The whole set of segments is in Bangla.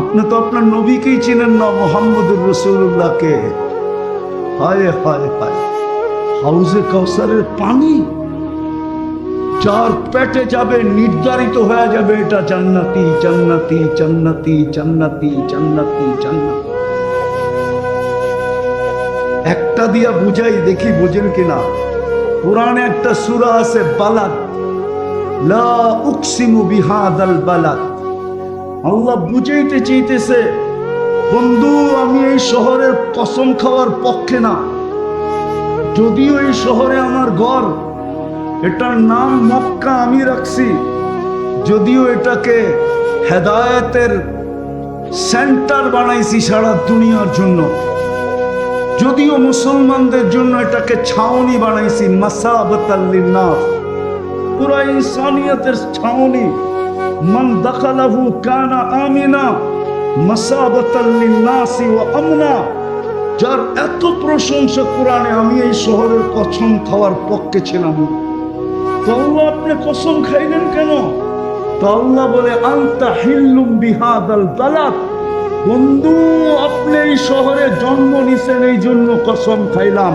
আপনি তো আপনার নবীকেই চিনেন না, মোহাম্মদুর রসুল্লাহকে হায় হায় হায়। হাউজে কাউসারের পানি যার পেটে যাবে, নির্ধারিত হয়ে যাবে এটা জান্নাতি জান্নাতি জান্নাতি জান্নাতি জান্নাতি জান্নাতি। একটা দিয়া বুঝাই দেখি বোঝেন কিনা। কোরআনে একটা সূরা আছে, বালাদ। লা উকসিমু বিহাদাল বালাদ। আল্লাহ বুঝাইতে চাইতেছে, বন্ধু, আমি এই শহরের কসম খাওয়ার পক্ষে না। যদিও এই শহরে আমার ঘর, এটার নাম মক্কা আমি রাখছি। যদিও এটাকে হেদায়েতের সেন্টার বানাইছি সারা দুনিয়ার জন্য। যদিও মুসলমানদের জন্য এটাকে ছাউনি বানাইছি মাসাবতাল্লিনাস পুরা ইনসানিয়তের ছাউনি। মান দাখালাহু কানা আমিনা মাসাবতাল্লিনাসি ওয়া আমনা। যার এত প্রশংসা কোরআনে, আমি এই শহরের কসম খাওয়ার পক্ষে ছিলাম। তো আল্লাহ আপনি কসম খাইলেন কেন? তো আল্লাহ বলে, আন্তা হিল্লুম বিহাদাল বালাদ। বন্ধু, আপনি এই শহরে জন্ম নিছেন এই জন্য কসম খাইলাম।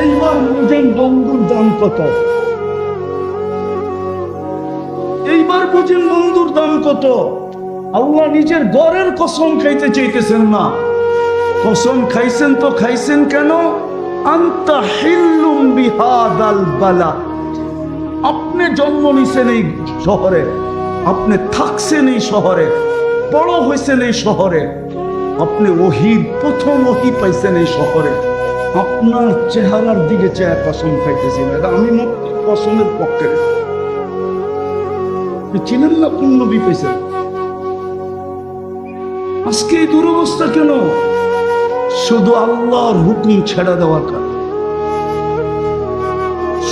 এইবার বুঝেন বন্ধুর দাম কত। এইবার বুঝেন বন্ধুর দাম কত? আল্লাহ নিজের গড়ের কসম খাইতে চাইতেছেন না। কসম খাইছেন তো খাইছেন কেন? আন্তা আপনি জন্ম নিছেন এই শহরে, আপনি থাকছেন এই শহরে, বড় হয়েছেন এই শহরে, আপনি ওহির প্রথম ওহি পাইছেন এই শহরে। আপনার চেহারার দিকে চেয়ে কসম খাইতেছেন এটা আমি মত কসমের পক্ষে। আজকে এই দুরবস্থা কেন? শুধু আল্লাহর হুকুম ছেড়ে দেওয়ার কারণে।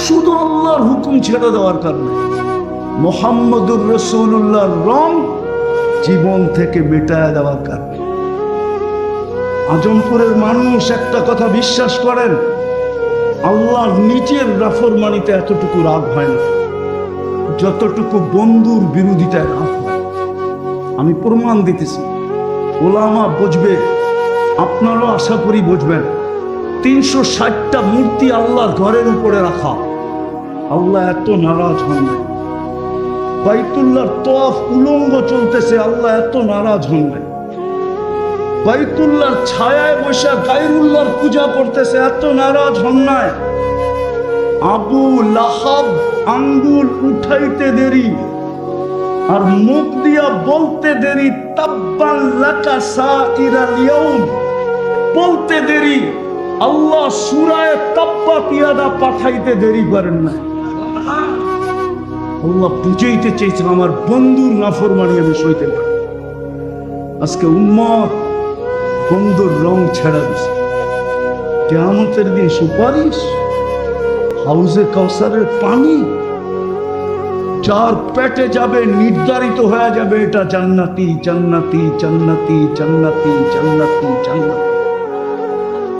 শুধু আল্লাহর হুকুম ছেড়ে দেওয়ার কারণে। মোহাম্মদুর রসুল্লাহর রং জীবন থেকে মেটায় দেওয়ার কারণে। আজমপুরের মানুষ একটা কথা বিশ্বাস করেন, আল্লাহর নিজের রাফরমানিতে এতটুকু রাগ হয় না। যতটুকু বন্ধুর বিরোধিতায় হয়, আমি প্রমাণ দিতেছি। ওলামা বুঝবে, আপনারাও আশা করি বুঝবেন। তিনশো ষাটটা মূর্তি আল্লাহর ঘরের উপরে রাখা। আল্লাহ এত নারাজ হন নাই। বাইতুল্লাহর তফ উলঙ্গ চলতেছে, আল্লাহ এত নারাজ হন নাই। বাইতুল্লাহর ছায়ায় বসে গাইরুল্লাহর পূজা করতেছে, এত নারাজ হন নাই। আবু লাহাব আঙ্গুল উঠাইতে দেরি, আর মুখ দিয়া বলতে দেরি বলতে দেরি, আল্লাহ সুরায় তাব্বাত ইয়াদা পাঠাইতে দেরি করেন না। আল্লাহ বুঝাইতে চেয়েছেন, আমার বন্ধুর নাফরমানি আমি সইতে পারি। আজকে উম্মত বন্ধুর রং ছেড়া দিছে। কেয়ামতের দিন সুপারিশ হাউজে কাউসারের পানি। যার পেটে যাবে, নির্ধারিত হয়ে যাবে, এটা জান্নাতি জান্নাতি জান্নাতি জান্নাতি জান্নাতি জান্নাতি।